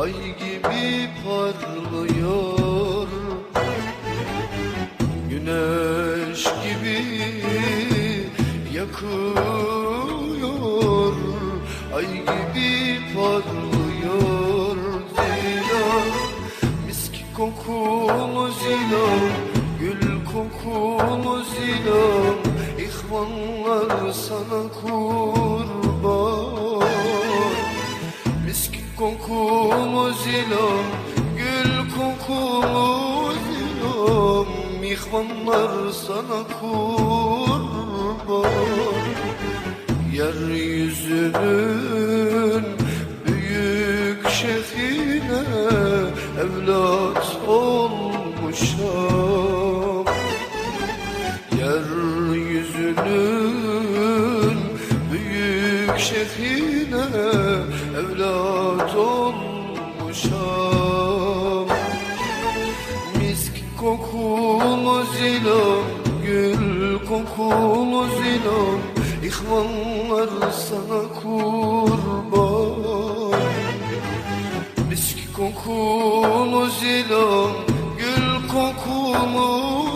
ay gibi parlıyor. Güneş gibi yakıyor Ay gibi parlıyor. Zila Miski kokulu zila Gül kokulu zila İhvanlar sana kurban Miski kokulu zilam Gül kokulu zilam İhvanlar sana kurban. Yeryüzünün büyük şehine Evlat şehrine evlat olmuşam. Misk kokulu zilam, gül kokulu zilam İhvanlar sana kurban. Misk kokulu zilam, gül kokulu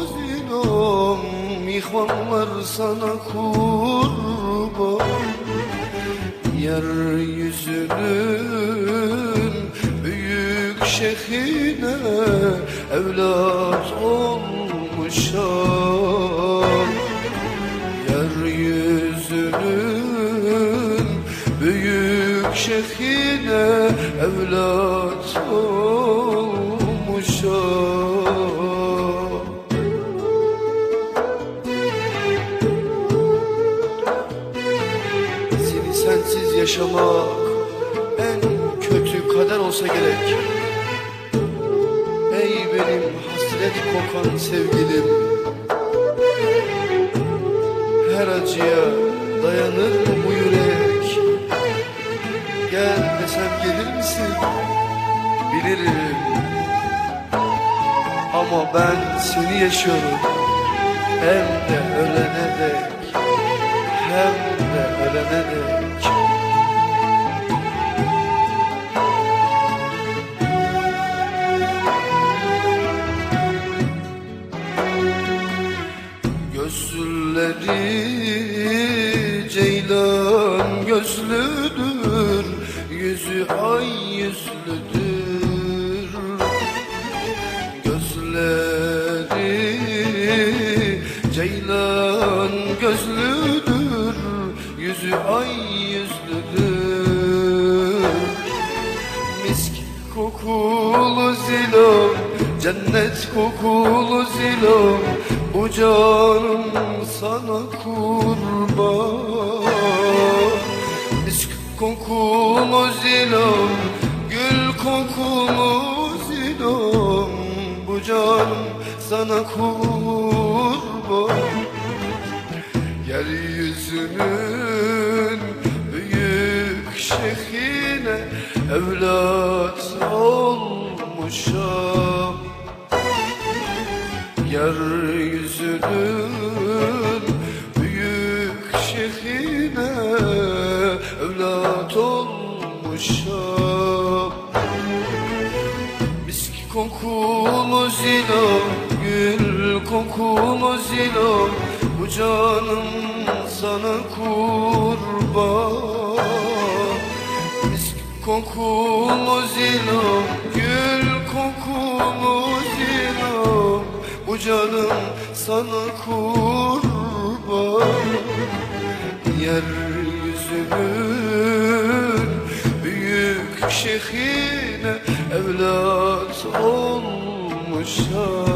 zilam İhvanlar sana kurban Yeryüzünün büyük şehrine evlat olmuşam Yeryüzünün büyük şehrine evlat olmuşam sensiz yaşamak en kötü kader olsa gerek. Ey benim hasret kokan sevgilim Her acıya dayanır bu yürek? Gel desem gelir misin? Bilirim. Ama ben seni yaşıyorum. Hem de ölene dek hem de ölene dek Gözleri ceylan gözlüdür. Yüzü ay yüzlüdür Yüzü ay yüzlüdür Misk kokulu zilom Cennet kokulu zilom Bu canım sana kurban. Misk kokulu zilom Gül kokulu zilom Bu canım sana kurban. Yeryüzünün büyük şehrine evlat olmuşam Yeryüzünün büyük şehrine evlat olmuşam Miski kokulu zilom, gül kokulu zilom Bu canım sana kurban kokulu zilom, gül kokulu zilom Bu canım sana kurban. Yeryüzünün büyük şehrine evlat olmuşam